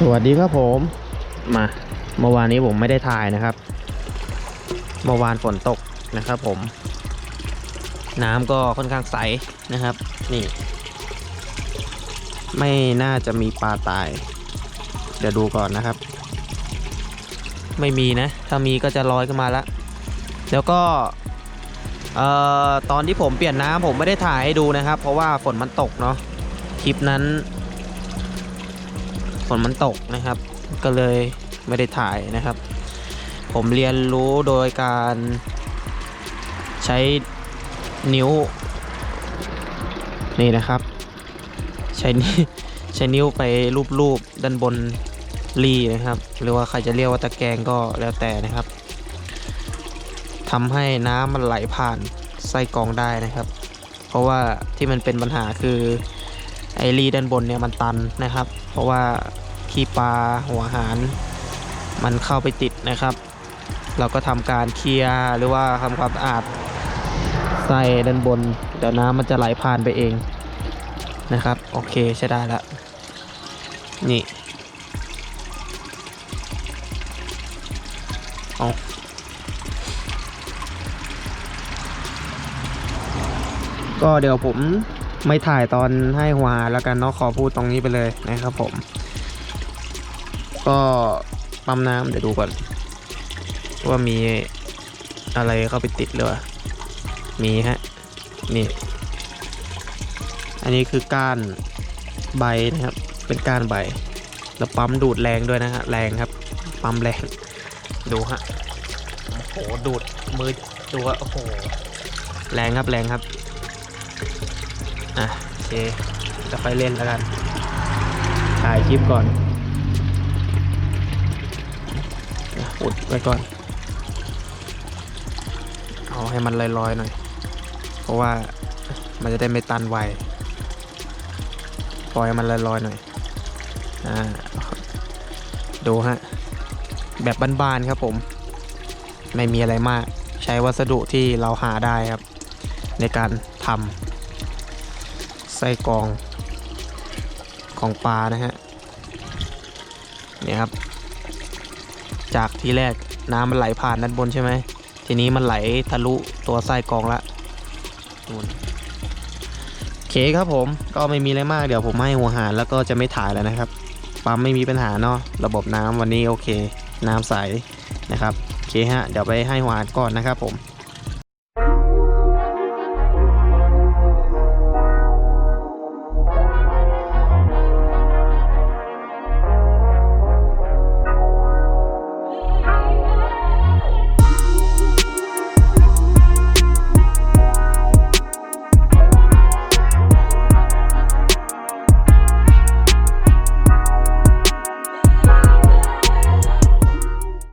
สวัสดีครับผมมาเมื่อวานนี้ผมไม่ได้ถ่ายนะครับเมื่อวานฝนตกนะครับผม น้ำก็ค่อนข้างใสนะครับ นี่ ไม่น่าจะมีปลาตาย เดี๋ยวดูก่อนนะครับ ไม่มีนะ ถ้ามีก็จะลอยขึ้นมาแล้วแล้วก็เอ่อตอนที่ผมเปลี่ยนน้ำผมไม่ได้ถ่ายให้ดูนะครับ เพราะว่าฝนมันตกเนาะคลิปนั้น ฝนมันตกนะครับ ก็เลยไม่ได้ถ่ายนะครับ ผมเรียนรู้โดยการใช้นิ้ว นี่นะครับ ใช้นิ้วใช้นิ้วไปรูปๆด้านบนรีนะครับ หรือว่าใครจะเรียกว่าตะแกรงก็แล้วแต่นะครับทำให้น้ำมันไหลผ่านไส้กรองได้นะครับ เพราะว่าที่มันเป็นปัญหาคือไอรีด้านบนเนี่ยมันตันนะครับ เพราะว่าขี้ปลาหัวหาร มันเข้าไปติดนะครับ เราก็ทำการเคลียร์หรือว่าทำความสะอาดไส้ด้านบน เดี๋ยวน้ำมันจะไหลผ่านไปเองนะครับ โอเคใช้ได้แล้วนี่เอาก็เดี๋ยวผม ไม่ถ่ายตอนให้หัวแล้วกันเนาะขอพูดตรงนี้ไปเลยนะครับผม ก็ปั๊มน้ำเดี๋ยวดูก่อน ว่ามีอะไรเข้าไปติดหรือเปล่ามีฮะ นี่ อันนี้คือก้านใบนะครับ เป็นก้านใบ แล้วปั๊มดูดแรงด้วยนะฮะ แรงครับ ปั๊มแรง ดูฮะ โอ้โห ดูดมือดูว่าโอ้โห แรงครับ แรงครับ อะโอเคจะค่อยเล่นแล้วกัน ถ่ายคลิปก่อนอุดไว้ก่อน เอาให้มันลอยๆหน่อย เพราะว่ามันจะได้ไม่ตันไวปล่อยมันลอยๆหน่อย อ่า ดูฮะ แบบบ้านๆครับผม ไม่มีอะไรมาก ใช้วัสดุที่เราหาได้ครับ ในการทำ ไส้กรองของปลานะฮะเนี่ยครับ จากทีแรกน้ำมันไหลผ่านด้านบนใช่ไหมทีนี้มันไหลทะลุตัวไส้กรองละนู่นโอเคครับผมก็ไม่มีอะไรมากเดี๋ยวผมให้หัวหารแล้วก็จะไม่ถ่ายแล้วนะครับปั๊มไม่มีปัญหาเนาะระบบน้ำวันนี้โอเค น้ำใสนะครับโอเคฮะเดี๋ยวไปให้หัวหารก่อนนะครับผม